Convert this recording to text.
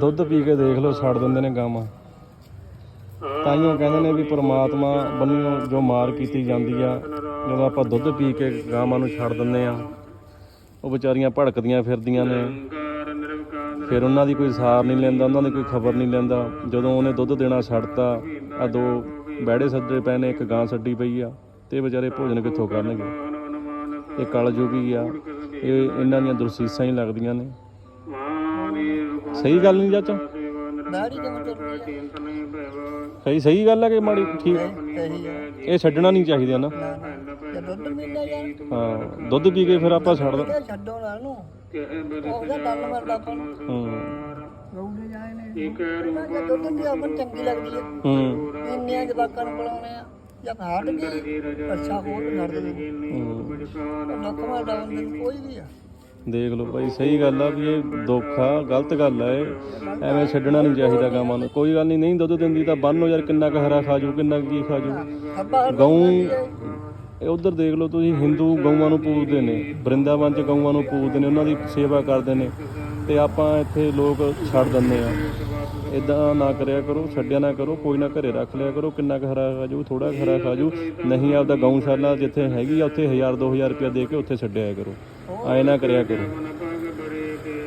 ਦੁੱਧ ਪੀ ਕੇ ਦੇਖ ਲਓ, ਛੱਡ ਦਿੰਦੇ ਨੇ ਗਾਵਾਂ ਤਾਈਓ ਕਹਿੰਦੇ ਨੇ ਵੀ ਪ੍ਰਮਾਤਮਾ ਬੰਨਿਓ, ਜੋ ਮਾਰ ਕੀਤੀ ਜਾਂਦੀ ਆ, ਜਦੋਂ ਆਪਾਂ ਦੁੱਧ ਪੀ ਕੇ ਗਾਵਾਂ ਨੂੰ ਛੱਡ ਦਿੰਦੇ ਆ, ਉਹ ਵਿਚਾਰੀਆਂ ਭੜਕਦੀਆਂ ਫਿਰਦੀਆਂ ਨੇ। ਫਿਰ ਉਹਨਾਂ ਦੀ ਕੋਈ ਸਾਰ ਨਹੀਂ ਲੈਂਦਾ, ਉਹਨਾਂ ਦੀ ਕੋਈ ਖਬਰ ਨਹੀਂ ਲੈਂਦਾ। ਜਦੋਂ ਉਹਨੇ ਦੁੱਧ ਦੇਣਾ ਛੱਡਤਾ, ਆ ਦੋ ਬੈੜੇ ਸੱਦੇ ਪਏ ਨੇ, ਇੱਕ ਗਾਂ ਛੱਡੀ ਪਈ ਆ, ਤੇ ਇਹ ਵਿਚਾਰੇ ਭੋਜਨ ਕਿੱਥੋਂ ਕਰਨਗੇ? ਇਹ ਕਲਯੁਗੀ ਆ। ਇਹ, ਇਹਨਾਂ ਦੀਆਂ ਦੁਰਸੀਸਾਂ ਹੀ ਲੱਗਦੀਆਂ ਨੇ। ਸਹੀ ਗੱਲ ਨਹੀਂ ਚਾਚਾ। ਕਿਵੇਂ ਤੁਰਦੀ ਆ। ਸਹੀ ਸਹੀ ਗੱਲ ਹੈ ਕਿ ਮਾੜੀ? ਠੀਕ। ਸਹੀ ਆ। ਇਹ ਛੱਡਣਾ ਨਹੀਂ ਚਾਹੀਦਾ ਨਾ। ਦੁੱਧ ਪੀਂਦਾ ਯਾਰ ਹਾਂ ਦੁੱਧ ਪੀ ਕੇ ਫਿਰ ਆਪਾਂ ਛੱਡ ਦ ਇਹ ਛੱਡੋ ਨਾ। ਨੂੰ ਉਹਦਾ ਗੱਲ ਮਰਦਾ ਆਪਾਂ ਨੂੰ ਹੂੰ। ਗਊ ਦੇ ਜਾਏ ਨੇ। ਇੱਕ ਰੂਪ ਦੁੱਧ ਦੀ ਆਪਾਂ ਨੂੰ ਚੰਗੀ ਲੱਗਦੀ ਹੈ। ਹੂੰ ਇੰਨਿਆਂ ਜਵਾਕਾਂ ਨੂੰ ਬੁਲਾਉਣੇ ਆ। ਜਦ ਹਾਟ ਗਈ ਅੱਛਾ ਹੋਰ ਛੱਡ ਦੇ ਹੂੰ। ਨਕਮਾ ਡਾਉਨ ਦੇ ਕੋਈ ਵੀ ਆ। ਦੇਖ ਲਓ ਭਾਈ, ਸਹੀ ਗੱਲ ਆ ਵੀ ਇਹ ਦੁੱਖ ਆ, ਗਲਤ ਗੱਲ ਆ ਇਹ। ਐਵੇਂ ਛੱਡਣਾ ਨਹੀਂ ਚਾਹੀਦਾ ਗਾਵਾਂ ਨੂੰ। ਕੋਈ ਗੱਲ ਨਹੀਂ ਨਹੀਂ ਦੁੱਧ ਦਿੰਦੀ ਤਾਂ ਬੰਨੋ ਯਾਰ, ਕਿੰਨਾ ਕੁ ਹਰਾ ਖਾ ਕਿੰਨਾ ਕੁ ਕੀ ਖਾਜੂ ਗਊ, ਇਹ ਉਧਰ ਦੇਖ ਲਓ ਤੁਸੀਂ, ਹਿੰਦੂ ਗਊਆਂ ਨੂੰ ਪੂਜਦੇ ਨੇ, ਬ੍ਰਿੰਦਾਵਨ ਚ ਗਊਆਂ ਨੂੰ ਪੂਜਦੇ ਨੇ, ਉਹਨਾਂ ਦੀ ਸੇਵਾ ਕਰਦੇ ਨੇ। ਤੇ ਆਪਾਂ ਇੱਥੇ ਲੋਕ ਛੱਡ ਦਿੰਦੇ ਆ। ਇਦਾਂ ਨਾ ਕਰਿਆ ਕਰੋ, ਛੱਡਿਆ ਨਾ ਕਰੋ, ਕੋਈ ਨਾ ਘਰੇ ਰੱਖ ਲਿਆ ਕਰੋ, ਕਿੰਨਾ ਕੁ ਹਰਾ ਖਾ ਜੂ ਥੋੜਾ ਹਰਾ ਖਾ ਜੂ ਨਹੀਂ ਆਪਦਾ ਗਊਸ਼ਾਲਾ ਜਿੱਥੇ ਹੈਗੀ ਆ, ਉੱਥੇ 1000 2000 ਰੁਪਇਆ ਦੇ ਕੇ ਉੱਥੇ ਛੱਡਿਆ ਕਰੋ। ਐ ਨਾ ਕਰਿਆ ਕਰੋ।